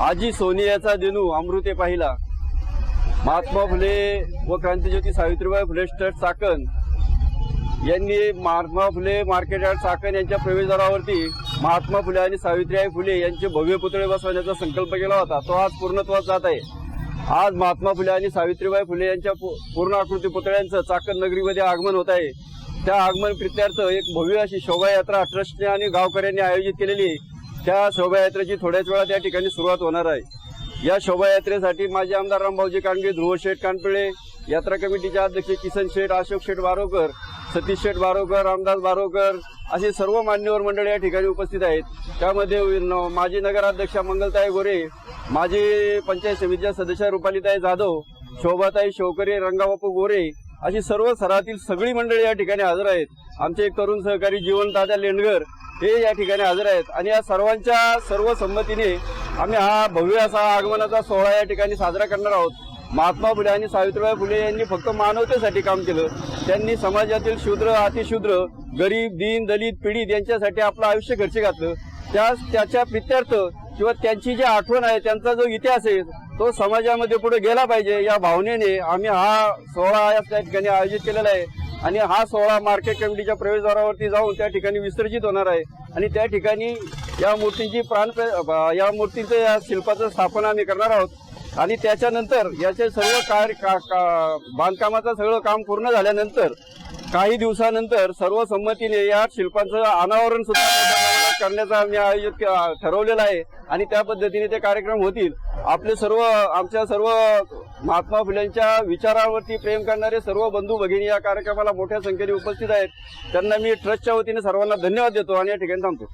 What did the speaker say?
आजी सोनियाचा दिनू अमृते पाहिला. महात्मा फुले व क्रांतीज्योती सावित्रीबाई फुले ट्रस्ट चाकण यांनी महात्मा फुले मार्केट यार्ड चाकण यांच्या प्रवेशद्वारावरती महात्मा फुले आणि सावित्रीबाई फुले यांचे भव्य पुतळे बसवण्याचा संकल्प केला होता. तो आज पूर्णत्वास जात आहे. आज महात्मा फुले आणि सावित्रीबाई फुले यांच्या पूर्ण आकृती पुतळ्यांचं चाकण नगरीमध्ये आगमन होत आहे. त्या आगमन प्रित्यार्थ एक भव्य अशी शोभायात्रा ट्रस्टने आणि गावकऱ्यांनी आयोजित केलेली आहे. त्या शोभायात्रेची थोड्याच वेळा त्या ठिकाणी सुरुवात होणार आहे. या शोभायात्रेसाठी माजी आमदार रामभाऊजी कांडगे ध्रुव शेठ कानपिळे यात्रा कमिटीचे अध्यक्ष किसन शेठ अशोक शेठ बारोकर सतीश शेठ बारोकर रामदास बारोकर असे सर्व मान्यवर मंडळ या ठिकाणी उपस्थित आहेत. त्यामध्ये माजी नगराध्यक्ष मंगलताई गोरे माजी पंचायत समितीच्या सदस्य रुपालीताई जाधव शोभाताई शोकरे रंगाबापू गोरे अशी सर्व सरातील सगळी मंडळी या ठिकाणी हजर आहेत. आमचे एक तरुण सहकारी जीवन दादा लेंडगर हे या ठिकाणी हजर आहेत. आणि या सर्वांच्या सर्व संमतीने आम्ही हा भव्य असा आगमनाचा सोहळा या ठिकाणी साजरा करणार आहोत. महात्मा फुले आणि सावित्रीबाई फुले यांनी फक्त मानवतेसाठी काम केलं. त्यांनी समाजातील शूद्र अतिशूद्र गरीब दीन दलित पीडित यांच्यासाठी आपलं आयुष्य घरचे घातलं. त्या त्याच्या प्रित्यर्थ किंवा त्यांची जी आठवण आहे त्यांचा जो इतिहास आहे तो समाजामध्ये पुढे गेला पाहिजे या भावनेने आम्ही हा सोहळा या त्या ठिकाणी आयोजित केलेला आहे. आणि हा सोहळा मार्केट कमिटीच्या प्रवेशद्वारावरती जाऊन त्या ठिकाणी विसर्जित होणार आहे. आणि त्या ठिकाणी या मूर्तींची प्राण या मूर्तीचं या शिल्पाचं स्थापना आम्ही करणार आहोत. आणि त्याच्यानंतर याचे सर्व कार्य का- का- बांधकामाचं सगळं काम पूर्ण झाल्यानंतर काही दिवसानंतर सर्व संमतीने या शिल्पांचं अनावरण सुद्धा करण्याचं आम्ही आयोजित ठरवलेलं आहे. आणि त्या पद्धतीने ते कार्यक्रम होतील. आपले सर्व आमच्या सर्व महात्मा फुलेंच्या विचारावरती प्रेम करणारे सर्व बंधू भगिनी या कार्यक्रमाला मोठ्या संख्येने उपस्थित आहेत. त्यांना मी ट्रस्टच्या वतीने सर्वांना धन्यवाद देतो आणि या ठिकाणी थांबतो.